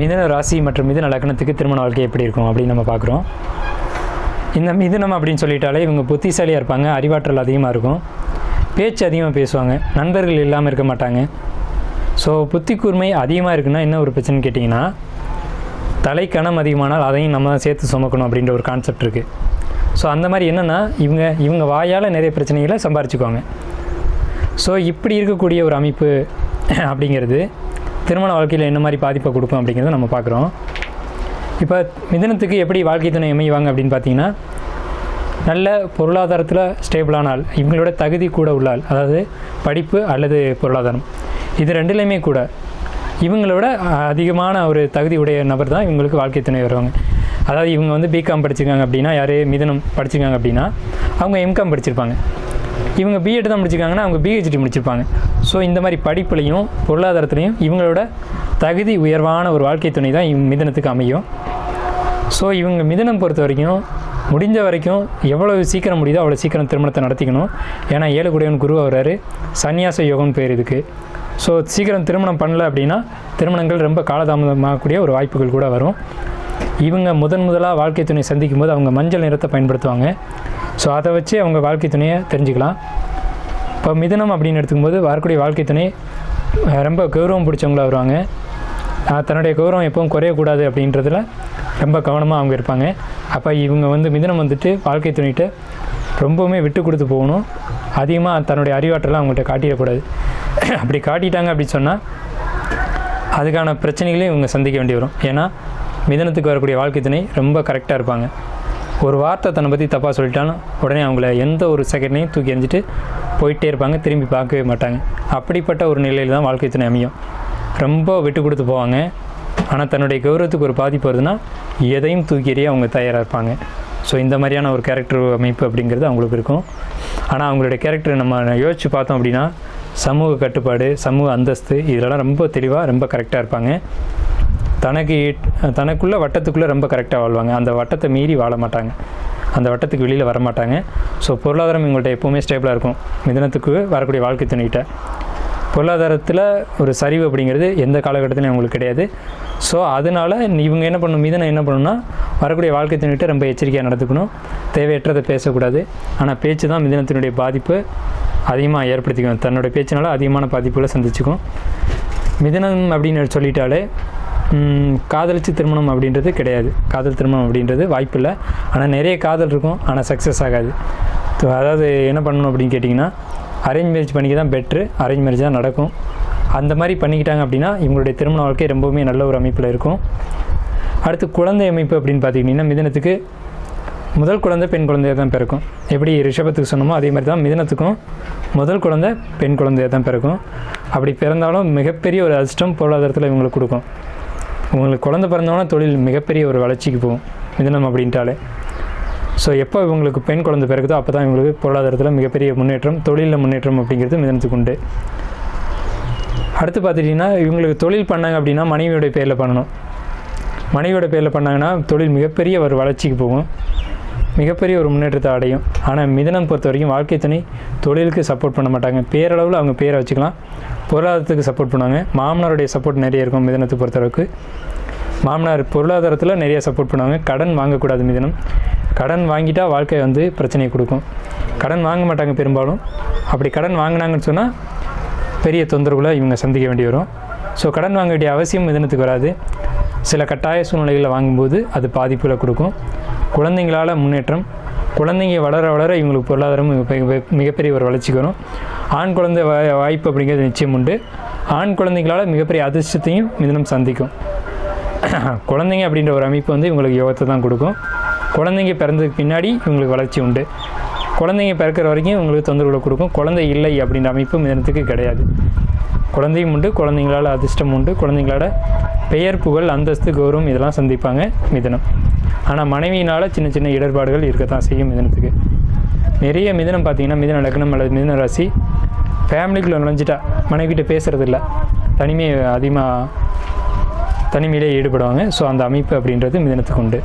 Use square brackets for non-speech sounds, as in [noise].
மிதன ராசி மற்றும் மிதன லக்னத்துக்கு திருமண வாழ்க்கை எப்படி இருக்கும் அப்படின்னு நம்ம பார்க்குறோம். இந்த மிதனம் அப்படின்னு சொல்லிட்டாலே இவங்க புத்திசாலியாக இருப்பாங்க அறிவாற்றல் அதிகமாக இருக்கும். பேச்சு அதிகமாக பேசுவாங்க நண்பர்கள் இல்லாமல் இருக்க மாட்டாங்க. ஸோ புத்தி கூர்மை அதிகமாக இருக்குன்னா என்ன ஒரு பிரச்சனைன்னு கேட்டிங்கன்னா தலைக்கணம் அதிகமானால் அதையும் நம்ம தான் சேர்த்து சுமக்கணும் அப்படின்ற ஒரு கான்செப்ட் இருக்குது ஸோ அந்த மாதிரி என்னென்னா இவங்க இவங்க வாயால் நிறைய பிரச்சனைகளை சம்பாரிச்சுக்குவாங்க. ஸோ இப்படி இருக்கக்கூடிய ஒரு அமைப்பு அப்படிங்கிறது திருமண வாழ்க்கையில் என்ன மாதிரி பாதிப்பை கொடுக்கும் அப்படிங்கிறத நம்ம பார்க்குறோம். இப்போ மிதனத்துக்கு எப்படி வாழ்க்கை துணை அமைவாங்க அப்படின்னு பார்த்தீங்கன்னா நல்ல பொருளாதாரத்தில் ஸ்டேபிளான ஆள் இவங்களோட தகுதி கூட உள்ள ஆள் அதாவது படிப்பு அல்லது பொருளாதாரம். இது ரெண்டுலேயுமே கூட இவங்களோட அதிகமான ஒரு தகுதி உடைய நபர் தான் இவங்களுக்கு வாழ்க்கை துணை வருவாங்க. அதாவது இவங்க வந்து பிகாம் படிச்சிருக்காங்க அப்படின்னா யார்? மிதனம் படிச்சிருக்காங்க அப்படின்னா அவங்க எம்காம் படிச்சிருப்பாங்க. இவங்க பிஎட் தான் முடிச்சிருக்காங்கன்னா அவங்க பிஹெச்டி முடிச்சிருப்பாங்க. ஸோ இந்த மாதிரி படிப்புலையும் பொருளாதாரத்துலையும் இவங்களோட தகுதி உயர்வான ஒரு வாழ்க்கை துணை தான் இவங்க மிதனத்துக்கு அமையும். ஸோ இவங்க மிதனம் பொறுத்த வரைக்கும் முடிஞ்ச வரைக்கும் எவ்வளோ சீக்கிரம் முடியுதோ அவ்வளோ சீக்கிரம் திருமணத்தை நடத்திக்கணும். ஏன்னா ஏழு கூடியவன் குரு வர்றாரு சன்னியாச யோகம்னு பேர் இதுக்கு. ஸோ சீக்கிரம் திருமணம் பண்ணல அப்படின்னா திருமணங்கள் ரொம்ப காலதாமதமாகக்கூடிய ஒரு வாய்ப்புகள் கூட வரும். இவங்க முதன் முதலாக வாழ்க்கை துணையை சந்திக்கும் போது அவங்க மஞ்சள் நிறத்தை பயன்படுத்துவாங்க. ஸோ அதை வச்சு அவங்க வாழ்க்கை துணையை தெரிஞ்சுக்கலாம். இப்போ மிதனம் அப்படின்னு எடுத்துக்கும்போது வரக்கூடிய வாழ்க்கை துணை ரொம்ப கௌரவம் பிடிச்சவங்களா வருவாங்க. தன்னுடைய கௌரவம் எப்பவும் குறையக்கூடாது அப்படின்றதுல ரொம்ப கவனமாக அவங்க இருப்பாங்க. அப்போ இவங்க வந்து மிதனம் வந்துட்டு வாழ்க்கை துணிட்டு ரொம்பவுமே விட்டு கொடுத்து போகணும். அதிகமாக தன்னுடைய அறிவாற்றலாம் அவங்கள்ட்ட காட்டிடக்கூடாது. [clears throat] அப்படி காட்டிட்டாங்க அப்படி சொன்னால் அதுக்கான பிரச்சனைகளையும் இவங்க சந்திக்க வேண்டி வரும். ஏன்னா மிதனத்துக்கு வரக்கூடிய வாழ்க்கை துணை ரொம்ப கரெக்டாக இருப்பாங்க. ஒரு வார்த்தை தன்னை பற்றி தப்பாக சொல்லிட்டாலும் உடனே அவங்கள எந்த ஒரு செகண்ட்லையும் தூக்கி எறிஞ்சிட்டு போயிட்டே இருப்பாங்க திரும்பி பார்க்கவே மாட்டாங்க. அப்படிப்பட்ட ஒரு நிலையில் தான் வாழ்க்கை துணை அமையும். ரொம்ப விட்டு கொடுத்து போவாங்க. ஆனால் தன்னுடைய கௌரவத்துக்கு ஒரு பாதிப்பு வருதுன்னா எதையும் தூக்கி எறிய அவங்க தயாராக இருப்பாங்க. ஸோ இந்த மாதிரியான ஒரு கேரக்டர் அமைப்பு அப்படிங்கிறது அவங்களுக்கு இருக்கும். ஆனால் அவங்களுடைய கேரக்டர் நம்ம யோசித்து பார்த்தோம் அப்படின்னா சமூக கட்டுப்பாடு சமூக அந்தஸ்து இதெல்லாம் ரொம்ப தெளிவாக ரொம்ப கரெக்டாக இருப்பாங்க. தனக்கு தனக்குள்ளே வட்டத்துக்குள்ளே ரொம்ப கரெக்டாக வாழ்வாங்க. அந்த வட்டத்தை மீறி வாழ மாட்டாங்க. அந்த வட்டத்துக்கு வெளியில் வர மாட்டாங்க. ஸோ பொருளாதாரம் எங்கள்கிட்ட எப்போவுமே ஸ்டேபிளாக இருக்கும். மிதனத்துக்கு வரக்கூடிய வாழ்க்கை துணிக்கிட்ட பொருளாதாரத்தில் ஒரு சரிவு அப்படிங்கிறது எந்த காலகட்டத்திலையும் அவங்களுக்கு கிடையாது. ஸோ அதனால் இவங்க என்ன பண்ணணும் மீதனை என்ன பண்ணணும்னா வரக்கூடிய வாழ்க்கை துணிகிட்ட ரொம்ப எச்சரிக்கையாக நடந்துக்கணும். தேவையற்றதை பேசக்கூடாது. ஆனால் பேச்சு தான் மிதனத்தினுடைய பாதிப்பு அதிகமாக ஏற்படுத்திக்கும். தன்னோட பேச்சினால அதிகமான பாதிப்புகளை சந்திச்சுக்கும். மிதனம் அப்படின்னு சொல்லிட்டாலே காதலிச்சு திருமணம் அப்படின்றது கிடையாது. காதல் திருமணம் அப்படின்றது வாய்ப்பில்லை. ஆனால் நிறைய காதல் இருக்கும். ஆனால் சக்ஸஸ் ஆகாது. ஸோ அதாவது என்ன பண்ணணும் அப்படின்னு கேட்டிங்கன்னா அரேஞ்ச் மேரேஜ் பண்ணிக்க தான் பெட்ரு அரேஞ்ச் மேரேஜ் தான் நடக்கும். அந்த மாதிரி பண்ணிக்கிட்டாங்க அப்படின்னா இவங்களுடைய திருமண வாழ்க்கை ரொம்பவுமே நல்ல ஒரு அமைப்பில் இருக்கும். அடுத்து குழந்தை அமைப்பு அப்படின்னு பார்த்துக்கிட்டிங்கன்னா மிதனத்துக்கு முதல் குழந்தை பெண் குழந்தையாக தான் பிறக்கும். எப்படி ரிஷபத்துக்கு சொன்னோமோ அதே மாதிரி தான் மிதனத்துக்கும் முதல் குழந்தை பெண் குழந்தையாக தான் பிறக்கும். அப்படி பிறந்தாலும் மிகப்பெரிய ஒரு அதிர்ஷ்டம் பொருளாதாரத்தில் இவங்களுக்கு கொடுக்கும். உங்களுக்கு குழந்தை பிறந்தோன்னா தொழில் மிகப்பெரிய ஒரு வளர்ச்சிக்கு போகும். மிதனம் அப்படின்ட்டாலே. ஸோ எப்போ இவங்களுக்கு பெண் குழந்தை பிறகுதோ அப்போ தான் இவங்களுக்கு பொருளாதாரத்தில் மிகப்பெரிய முன்னேற்றம் தொழிலில் முன்னேற்றம் அப்படிங்கிறது மிதனத்துக்கு உண்டு. அடுத்து பார்த்துட்டிங்கன்னா இவங்களுக்கு தொழில் பண்ணாங்க அப்படின்னா மனைவியோட பேரில் பண்ணணும். மனைவியோட பேரில் பண்ணாங்கன்னா தொழில் மிகப்பெரிய ஒரு வளர்ச்சிக்கு போகும். மிகப்பெரிய ஒரு முன்னேற்றத்தை அடையும். ஆனால் மிதனம் பொறுத்த வரைக்கும் வாழ்க்கை துணை தொழிலுக்கு சப்போர்ட் பண்ண மாட்டாங்க. பேரளவில் அவங்க பேரை வச்சுக்கலாம். பொருளாதாரத்துக்கு சப்போர்ட் பண்ணுவாங்க. மாமனாருடைய சப்போர்ட் நிறைய இருக்கும் மிதனத்தை பொறுத்தளவுக்கு. மாமனார் பொருளாதாரத்தில் நிறைய சப்போர்ட் பண்ணுவாங்க. கடன் வாங்கக்கூடாது மிதனம். கடன் வாங்கிட்டா வாழ்க்கை வந்து பிரச்சனையை கொடுக்கும். கடன் வாங்க மாட்டாங்க பெரும்பாலும். அப்படி கடன் வாங்கினாங்கன்னு சொன்னால் பெரிய தொந்தரவுகளை இவங்க சந்திக்க வேண்டி வரும். ஸோ கடன் வாங்க வேண்டிய அவசியம் மிதனத்துக்கு வராது. சில கட்டாய சூழ்நிலைகளை வாங்கும்போது அது பாதிப்புகளை கொடுக்கும். குழந்தைங்களால் முன்னேற்றம் குழந்தைங்க வளர வளர இவங்களுக்கு பொருளாதாரம் மிகப்பெரிய ஒரு வளர்ச்சிக்கு வரும். ஆண் குழந்தை வா- வாய்ப்பு அப்படிங்கிறது நிச்சயம் உண்டு. ஆண் குழந்தைங்களால் மிகப்பெரிய அதிர்ஷ்டத்தையும் மிதனம் சந்திக்கும். [clears throat] குழந்தைங்க அப்படின்ற ஒரு அமைப்பு வந்து இவங்களுக்கு யோகத்தை தான் கொடுக்கும். குழந்தைங்க பிறந்ததுக்கு பின்னாடி இவங்களுக்கு வளர்ச்சி உண்டு. குழந்தைங்க பிறக்கிற வரைக்கும் இவங்களுக்கு தொந்தரவுகளை கொடுக்கும். குழந்தை இல்லை அப்படின்ற அமைப்பு மிதனத்துக்கு கிடையாது. குழந்தையும் உண்டு குழந்தைங்களால் அதிர்ஷ்டம் உண்டு குழந்தைங்களோட பெயர் புகழ் அந்தஸ்து கௌரவம் இதெல்லாம் சந்திப்பாங்க மிதனம். ஆனால் மனைவியினால் சின்ன சின்ன இடர்பாடுகள் இருக்கத்தான் செய்யும் மிதனத்துக்கு. நிறைய மிதனம் பார்த்தீங்கன்னா மிதன லக்னம் அல்லது மிதன ராசி ஃபேமிலிக்குள்ளே நுழைஞ்சிட்டா மனைவிகிட்ட பேசுகிறது இல்லை தனிமை அதிகமாக தனிமையிலே ஈடுபடுவாங்க. ஸோ அந்த அமைப்பு அப்படின்றது மிதனத்துக்கு உண்டு.